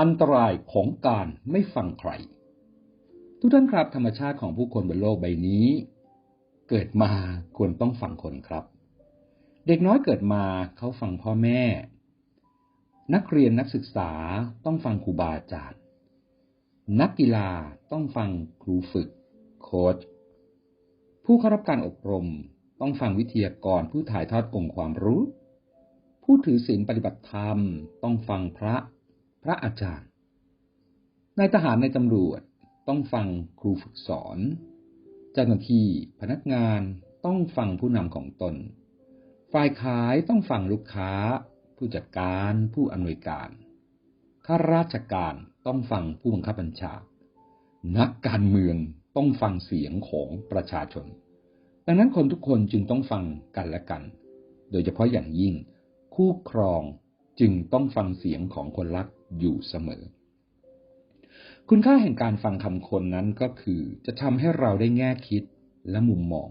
อันตรายของการไม่ฟังใคร ทุกท่านครับธรรมชาติของผู้คนบนโลกใบนี้ เกิดมาควรต้องฟังคนครับ เด็กน้อยเกิดมาเขาฟังพ่อแม่ นักเรียนนักศึกษาต้องฟังครูบาอาจารย์ นักกีฬาต้องฟังครูฝึก โค้ชผู้เข้ารับการอบรมต้องฟังวิทยากรผู้ถ่ายทอดองค์ความรู้ ผู้ถือศีลปฏิบัติธรรม ต้องฟังพระ พระอาจารย์นายทหารในตำรวจต้องฟังครูฝึกสอน เจ้าหน้าที่พนักงานต้องฟังผู้นำของตน ฝ่ายขายต้องฟังลูกค้า ผู้จัดการผู้อำนวยการ ข้าราชการต้องฟังผู้บังคับบัญชา นักการเมืองต้องฟังเสียงของประชาชน ดังนั้นคนทุกคนจึงต้องฟังกันและกัน โดยเฉพาะอย่างยิ่ง คู่ครองจึงต้องฟังเสียงของคนรัก อยู่เสมอ คุณค่าแห่งการฟังคำคนนั้นก็คือ จะทำให้เราได้แง่คิดและมุมมอง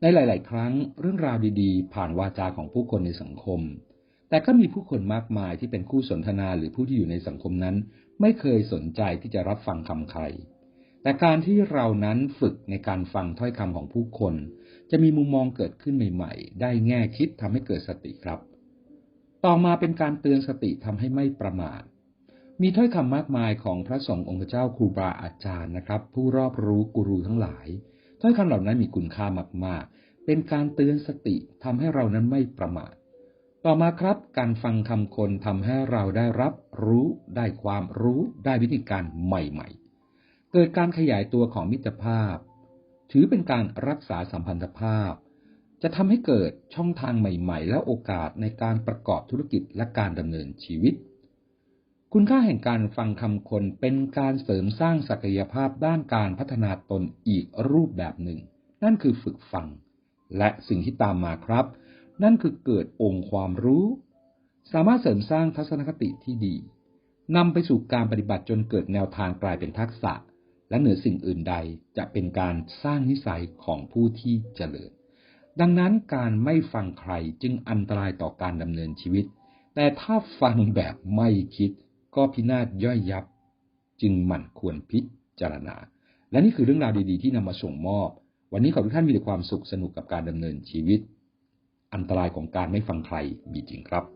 ในหลาย ๆ ครั้งเรื่องราวดีๆ ผ่านวาจาของผู้คนในสังคม แต่ก็มีผู้คนมากมายที่เป็นคู่สนทนาหรือผู้ที่อยู่ในสังคมนั้น ไม่เคยสนใจที่จะรับฟังคำใครแต่การที่เรานั้นฝึกในการฟังถ้อยคำของผู้คน จะมีมุมมองเกิดขึ้นใหม่ ๆ ได้แง่คิดทำให้เกิดสติครับ ต่อมาเป็นการเตือนสติทำให้ไม่ประมาท มีถ้อยคำมากมายของพระสงฆ์องค์เจ้าครูบาอาจารย์นะครับ ผู้รอบรู้กูรูทั้งหลาย ถ้อยคำเหล่านั้นมีคุณค่ามากๆ เป็นการเตือนสติทำให้เรานั้นไม่ประมาท ต่อมาครับการฟังคำคนทำให้เราได้รับรู้ได้ความรู้ได้วิธีการใหม่ๆ เกิดการขยายตัวของมิตรภาพ ถือเป็นการรักษาสัมพันธภาพ จะทำให้เกิดช่องทางใหม่ๆ และโอกาสในการประกอบธุรกิจและการดำเนินชีวิต คุณค่าแห่งการฟังคำคนเป็นการเสริมสร้างศักยภาพด้านการพัฒนาตนอีกรูปแบบหนึ่ง นั่นคือฝึกฟัง และสิ่งที่ตามมาครับ นั่นคือเกิดองค์ความรู้ สามารถเสริมสร้างทัศนคติที่ดีนำไปสู่การปฏิบัติจนเกิดแนวทางกลายเป็นทักษะ และเหนือสิ่งอื่นใดจะเป็นการสร้างนิสัยของผู้ที่เจริญ ดังนั้นการไม่ฟังใครจึงอันตรายต่อการดำเนินชีวิต แต่ถ้าฟังแบบไม่คิดก็พินาศย่อยยับ จึงหมั่นควรพิจารณา และนี่คือเรื่องราวดีๆ ที่นำมาส่งมอบ วันนี้ขอทุกท่านมีแต่ความสุขสนุกกับการดำเนินชีวิต อันตรายของการไม่ฟังใครมีจริงครับ